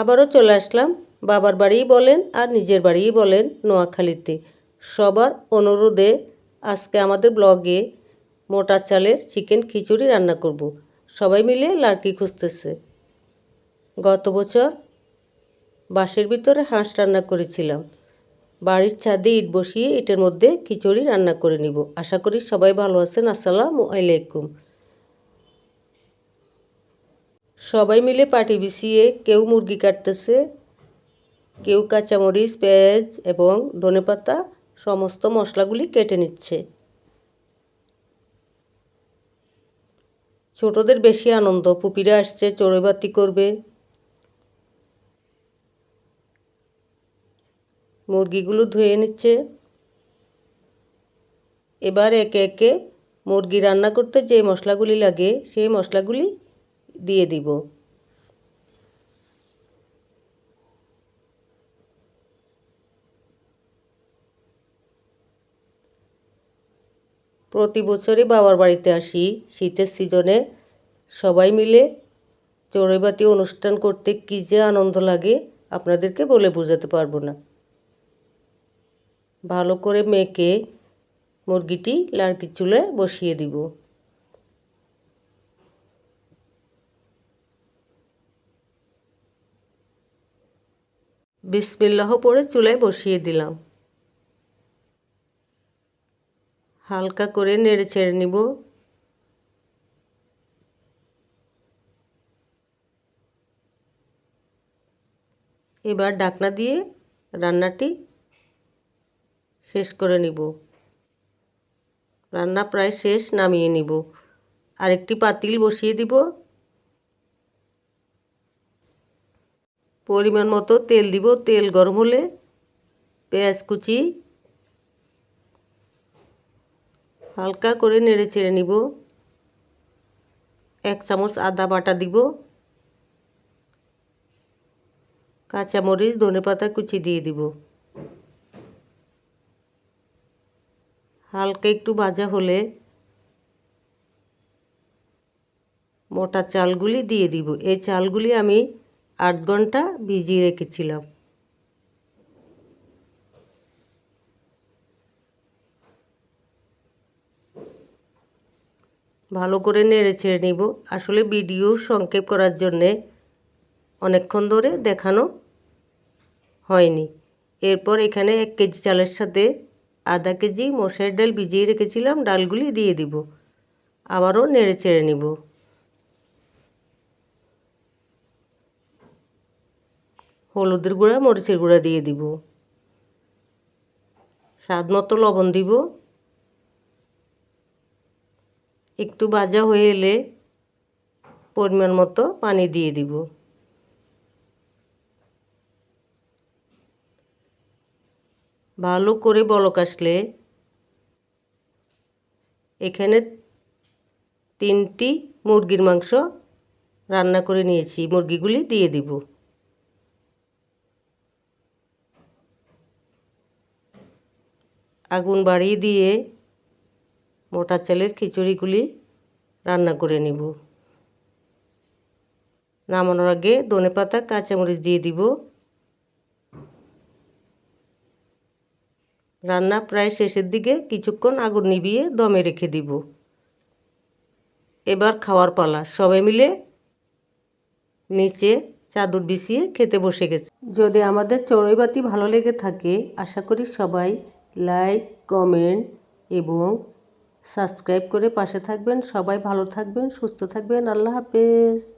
আবারও চলে আসলাম বাবার বাড়িই বলেন আর নিজের বাড়িই বলেন নোয়াখালীতে। সবার অনুরোধে আজকে আমাদের ব্লগে মোটা চালের চিকেন খিচুড়ি রান্না করব। সবাই মিলে লাড়কি খুঁজতেছে। গত বছর বাঁশের ভিতরে হাঁস রান্না করেছিলাম। বাড়ির ছাদে ইট বসিয়ে ইটের মধ্যে খিচুড়ি রান্না করে নিব। আশা করি সবাই ভালো আছেন। আসসালামু আলাইকুম। সবাই মিলে পাটি বিছিয়ে কেউ মুরগি কাটতেছে, কেউ কাঁচামরিচ, পেঁয়াজ এবং ধনেপাতা সমস্ত মশলাগুলি কেটে নিচ্ছে। ছোটদের বেশি আনন্দ, পুপিরা আসছে, চড়ুইবাতি করবে। মুরগিগুলো ধুয়ে নিচ্ছে। এবার একে একে মুরগি রান্না করতে যে মশলাগুলি লাগে, সেই মশলাগুলি দিয়ে দিব। প্রতি বছরই বাবার বাড়িতে আসি। শীতের সিজনে সবাই মিলে চড়ুইবাতি অনুষ্ঠান করতে কী যে আনন্দ লাগে, আপনাদেরকে বলে বোঝাতে পারব না। ভালো করে মেখে মুরগিটি লাড়কি চুলে বসিয়ে দিব। বিসমিল্লাহ পরে চুলায় বসিয়ে দিলাম। হালকা করে নেড়ে ছেড়ে নিব। এবার ডাকনা দিয়ে রান্নাটি শেষ করে নিব। রান্না প্রায় শেষ, নামিয়ে নিব। আরেকটি পাতিল বসিয়ে দিব। পরিমাণ মতো তেল দিব, তেল গরম হলে পেঁয়াজ কুচি হালকা করে নেড়ে চেড়ে নিব। এক চামচ আদা বাটা দিব। কাঁচামরিচ ধনে পাতা কুচি দিয়ে দিব। হালকা একটু ভাজা হলে মোটা চালগুলি দিয়ে দিব। এই চালগুলি আমি আট ঘণ্টা ভিজিয়ে রেখেছিলাম। ভালো করে নেড়ে ছেড়ে নিব। আসলে ভিডিও সংক্ষেপ করার জন্যে অনেকক্ষণ ধরে দেখানো হয়নি। এরপর এখানে এক কেজি চালের সাথে আধা কেজি মশার ডাল ভিজিয়ে রেখেছিলাম, ডালগুলি দিয়ে দিব। আবারও নেড়ে চেড়ে নিব। হলুদের গুঁড়া, মরিচের গুঁড়া দিয়ে দিব। স্বাদ মতো লবণ দিব। একটু ভাজা হয়ে এলে পরিমাণ মতো পানি দিয়ে দিব। ভালো করে বলক আসলে এখানে তিনটি মুরগির মাংস রান্না করে নিয়েছি। মুরগিগুলি দিয়ে দিব। আগুন বাড়িয়ে দিয়ে মোটা চালের খিচুড়িগুলি রান্না করে নিব। নামানোর আগে ধনে পাতা, কাঁচামরিচ দিয়ে দিব। রান্না প্রায় শেষের দিকে কিছুক্ষণ আগুন নিভিয়ে দমে রেখে দিব। এবার খাওয়ার পালা। সবাই মিলে নিচে চাদর বিছিয়ে খেতে বসে গেছে। যদি আমাদের চড়ুইবাতি ভালো লেগে থাকে, আশা করি সবাই লাইক কমেন্ট এবং সাবস্ক্রাইব করে পাশে থাকবেন। সবাই ভালো থাকবেন সুস্থ থাকবেন। আল্লাহ হাফেজ।